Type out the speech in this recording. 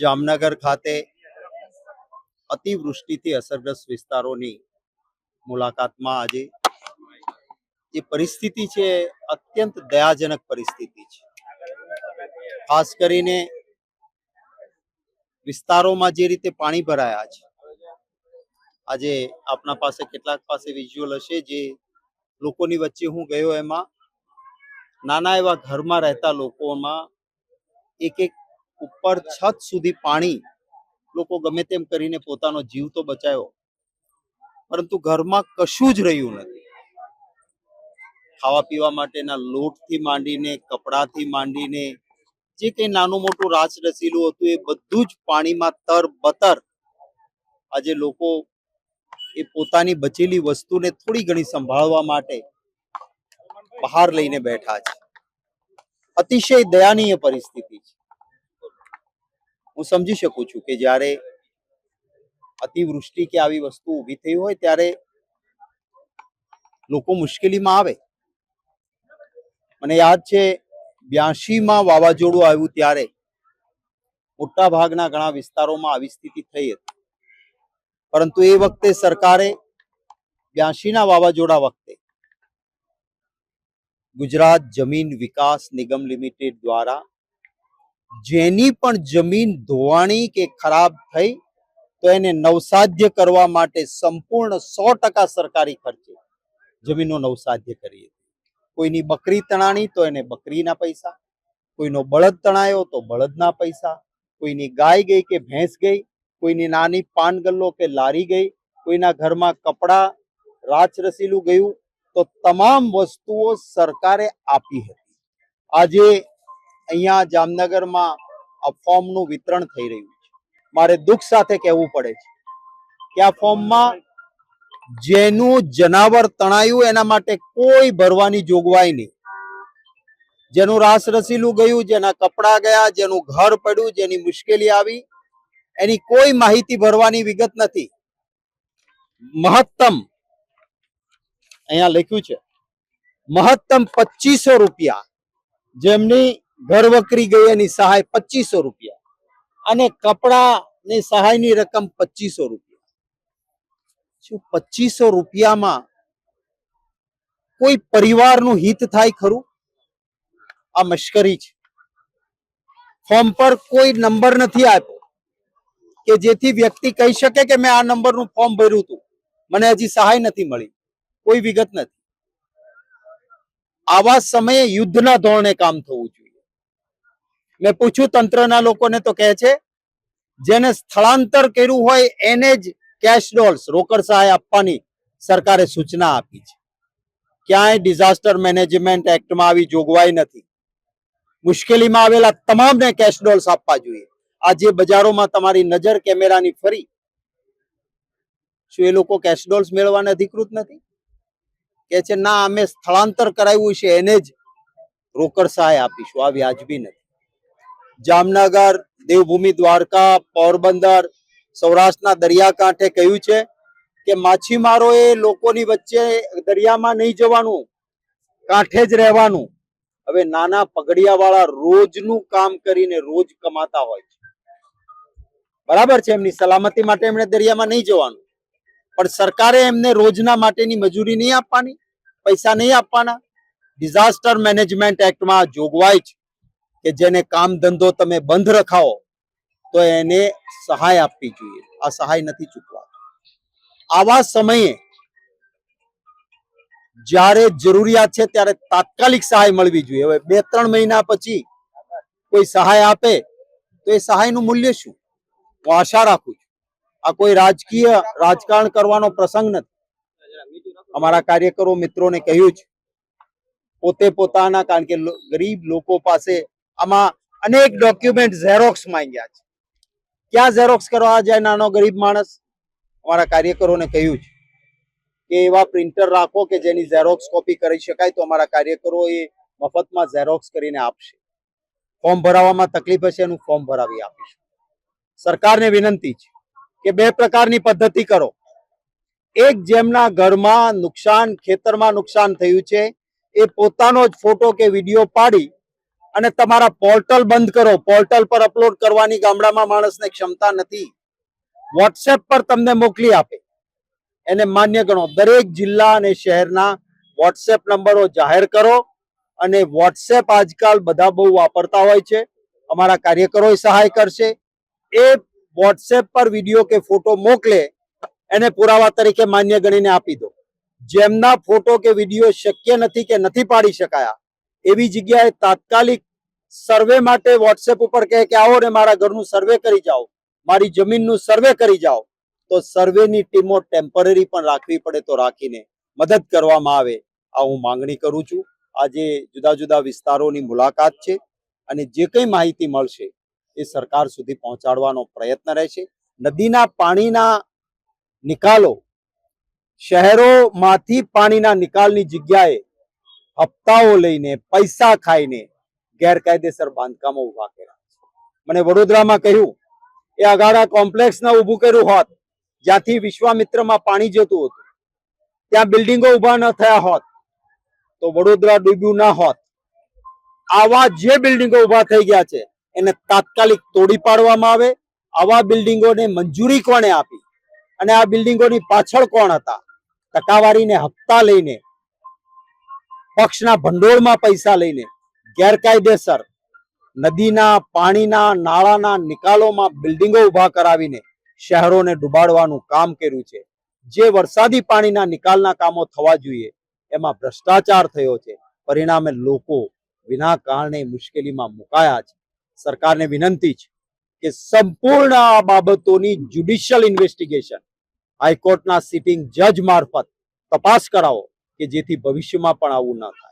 જામનગર ખાતે અતિવૃષ્ટિથી અસરગ્રસ્ત વિસ્તારોની મુલાકાતમાં આજે જે પરિસ્થિતિ છે, અત્યંત દયાજનક પરિસ્થિતિ છે. ખાસ કરીને વિસ્તારોમાં જે રીતે પાણી ભરાયા છે. આજે આપના પાસે કેટલાક પાસે વિઝ્યુઅલ હશે જે લોકોની વચ્ચે હું ગયો એમાં. નાના એવા ઘરમાં રહેતા લોકોમાં એક એક ઉપર છત સુધી પાણી લોકો ગમે તેમ કરીને પોતાનો જીવ તો બચાવ્યો પરંતુ ઘરમાં કશું જ રહ્યું નથી. ખાવા પીવા માટેના લોટથી માંડીને, કપડાથી માંડીને, જે કંઈ નાનું મોટું રાસ રસીલું હતું, એ બધું જ પાણીમાં તર બતર આજે લોકો એ પોતાની બચેલી વસ્તુને થોડી ઘણી સંભાળવા માટે બહાર લઈને બેઠા છે. અતિશય દયાનીય પરિસ્થિતિ છે. હું સમજી શકું છું કે જ્યારે અતિવૃષ્ટિ કે આવી વસ્તુ ઊભી થઈ હોય ત્યારે લોકો મુશ્કેલીમાં આવે. મને યાદ છે બ્યાસીમાં વાવાઝોડું આવ્યું ત્યારે મોટા ભાગના ઘણા વિસ્તારોમાં આવી સ્થિતિ થઈ હતી. પરંતુ એ વખતે સરકારે બ્યાસીના વાવાઝોડા વખતે ગુજરાત જમીન વિકાસ નિગમ લિમિટેડ દ્વારા જેની પણ જમીન ધોવાણી કે ખરાબ થઈ, તો એને નવસાધ્ય કરવા માટે સંપૂર્ણ સો ટકા સરકારી ખર્ચે જમીનનો નવસાધ્ય કરીએ કોઈની બકરી તણાણી, તો એને બકરીના પૈસા. કોઈનો બળદ તણાયો, તો બળદના પૈસા. કોઈની ગાય ગઈ કે ભેંસ ગઈ. કોઈની નાની પાન ગલ્લો કે લારી ગઈ. કોઈના ઘરમાં કપડા રાચ રસીલું ગયું. તો તમામ વસ્તુઓ સરકારે આપી હતી. આજે અહીંયા જામનગરમાં આ ફોર્મનું વિતરણ થઈ રહ્યું છે. મારે દુઃખ સાથે કહેવું પડે છે કે આ ફોર્મમાં જેનું જનાવર તણાયું એના માટે કોઈ ભરવાની જોગવાઈ નહીં. જેનું રાસ રસીલું ગયું, જેના કપડા ગયા, જેનું ઘર પડ્યું, જેની મુશ્કેલી આવી, એની કોઈ માહિતી ભરવાની વિગત નથી. મહત્તમ અહીંયા લખ્યું છે, મહત્તમ પચીસો રૂપિયા જેમની ઘર વકરી ગઈ એની સહાય પચીસો રૂપિયા. અને કપડાની સહાયની રકમ પચીસો રૂપિયા. શું પચીસો રૂપિયામાં કોઈ પરિવારનું હિત થાય ખરું? આ મશ્કરી છે. ફોર્મ પર કોઈ નંબર નથી આપ્યો. કે જેથી વ્યક્તિ કહી શકે કે મેં આ નંબરનું ફોર્મ ભર્યું હતું. મને હજી સહાય નથી મળી. કોઈ વિગત નથી. આવા સમયે યુદ્ધના ધોરણે કામ થવું જોઈએ. મેં પૂછ્યું તંત્રના લોકોને તો કહે છે, જેને સ્થળાંતર કર્યું હોય એને જ કેશ ડોલ્સ રોકડ સહાય આપવાની સરકારે સૂચના આપી છે. ક્યાંય ડિઝાસ્ટર મેનેજમેન્ટ એક્ટમાં આવી જોગવાઈ નથી. મુશ્કેલીમાં આવેલા તમામને કેશ ડોલ્સ આપવા જોઈએ. આજે બજારોમાં તમારી નજર કેમેરાની ફરી, શું એ લોકો કેશ ડોલ્સ મેળવવાને અધિકૃત નથી? કે છે, ના, અમે સ્થળાંતર કરાવ્યું છે, એને જ રોકડ સહાય આપીશું. આ વ્યાજબી નથી. જામનગર, દેવભૂમિ દ્વારકા, પોરબંદર, સૌરાષ્ટ્રના દરિયાકાંઠે કહ્યું છે કે માછીમારોએ લોકોની વચ્ચે દરિયામાં નહીં જવાનું, કાંઠે જ રહેવાનું. હવે નાના પગડિયાવાળા રોજનું કામ કરીને રોજ કમાતા હોય છે. બરાબર છે, એમની સલામતી માટે એમણે દરિયામાં નહીં જવાનું. પણ સરકારે એમને રોજના માટેની મજૂરી નહીં આપવાની, પૈસા નહીં આપવાના. ડિઝાસ્ટર મેનેજમેન્ટ એક્ટમાં જોગવાઈ છે. કે જેને કામ ધંધો તમે બંધ રખાવો, તો એને સહાય આપવી જોઈએ. આ સહાય નથી ચૂકવા આવા સમયે જ્યારે જરૂરિયાત છે ત્યારે તાત્કાલિક સહાય મળવી જોઈએ. હવે બે ત્રણ મહિના પછી કોઈ સહાય આપે, તો એ સહાયનું મૂલ્ય શું? હું આશા રાખું છું. આ કોઈ રાજકીય રાજકારણ કરવાનો પ્રસંગ નથી. અમારા કાર્યકરો મિત્રોને કહ્યું છે, પોતે પોતાના, કારણ કે ગરીબ લોકો પાસે આમાં અનેક ડોક્યુમેન્ટ ઝેરોક્સ માંગ્યા છે. ક્યાં ઝેરોક્સ કરવા જાય નાનો ગરીબ માણસ? અમારા કાર્યકરોને કહ્યું છે કે એવા પ્રિન્ટર રાખો કે જેની ઝેરોક્સ કોપી કરી શકાય તો અમારા કાર્યકરો એ મફતમાં ઝેરોક્સ કરીને આપશે. ફોર્મ ભરાવવામાં તકલીફ હશે એનું ફોર્મ ભરાવી આપીશું. સરકારને વિનંતી છે કે બે પ્રકારની પદ્ધતિ કરો. એક જેમના ઘરમાં નુકસાન, ખેતરમાં નુકસાન થયું છે, એ પોતાનો જ ફોટો કે વીડિયો પાડી અને તમારા પોર્ટલ બંધ કરો. પોર્ટલ પર અપલોડ કરવાની ગામડામાં માણસને ક્ષમતા નથી. વોટ્સએપ પર તમને મોકલી આપે. એને માન્ય ગણો. દરેક જિલ્લા અને શહેરના વોટ્સએપ નંબરો જાહેર કરો અને વોટ્સએપ આજકાલ બધા બહુ વાપરતા હોય છે. અમારા કાર્યકરોએ સહાય કરશે. એ વોટ્સએપ પર વીડિયો કે ફોટો મોકલે, એને પુરાવા તરીકે માન્ય ગણીને આપી દો. જેમના ફોટો કે વીડિયો શક્ય નથી કે નથી પાડી શકાયા એવી જગ્યાએ તાત્કાલિક સર્વે માટે વોટ્સએપ ઉપર કહે કે આવો ને મારા ઘરનું સર્વે કરી જાઓ, મારી જમીનનું સર્વે કરી જાઓ, તો સર્વેની ટીમો ટેમ્પરરી પણ રાખવી પડે તો રાખીને મદદ કરવામાં આવે. આ હું માંગણી કરું છું. આજે જુદા જુદા વિસ્તારોની મુલાકાત છે અને જે કંઈ માહિતી મળશે એ સરકાર સુધી પહોંચાડવાનો પ્રયત્ન રહેશે. નદીના પાણીના નિકાલો, શહેરોમાંથી પાણીના નિકાલની જગ્યાએ હપ્તાઓ લઈને, પૈસા ખાઈને ગેરકાયદેસર બાંધકામો ઊભા કર્યા મને વડોદરામાં કહ્યું, એ અગાડા કોમ્પ્લેક્સ ના ઊભું કર્યું હોત, જ્યાંથી વિશ્વામિત્રમાં પાણી જતું હતું, ત્યાં બિલ્ડિંગો ઊભા ન થયા હોત, તો વડોદરા ડૂબ્યું ના હોત. આવા જે બિલ્ડિંગો ઊભા થઈ ગયા છે, એને તાત્કાલિક તોડી પાડવામાં આવે, આવા બિલ્ડિંગોને મંજૂરી કોણે આપી? અને આ બિલ્ડિંગોની પાછળ કોણ હતા? ટકાવારીને હપ્તા લઈને પક્ષના ભંડોળમાં પૈસા લઈને ગેરકાયદેસર નદીના, પાણીના, નાળાના નિકાલોમાં બિલ્ડિંગો ઊભા કરાવીને શહેરોને ડૂબાડવાનું કામ કર્યું છે. જે વરસાદી પાણીના નિકાલના કામો થવા જોઈએ, એમાં ભ્રષ્ટાચાર થયો છે. પરિણામે લોકો વિના કારણે મુશ્કેલીમાં મુકાયા છે. સરકારને વિનંતી છે કે સંપૂર્ણ આ બાબતોની જ્યુડિશિયલ ઇન્વેસ્ટિગેશન હાઈકોર્ટના સિટિંગ જજ મારફત તપાસ કરાવો. કે જેથી ભવિષ્યમાં પણ આવું ન થાય.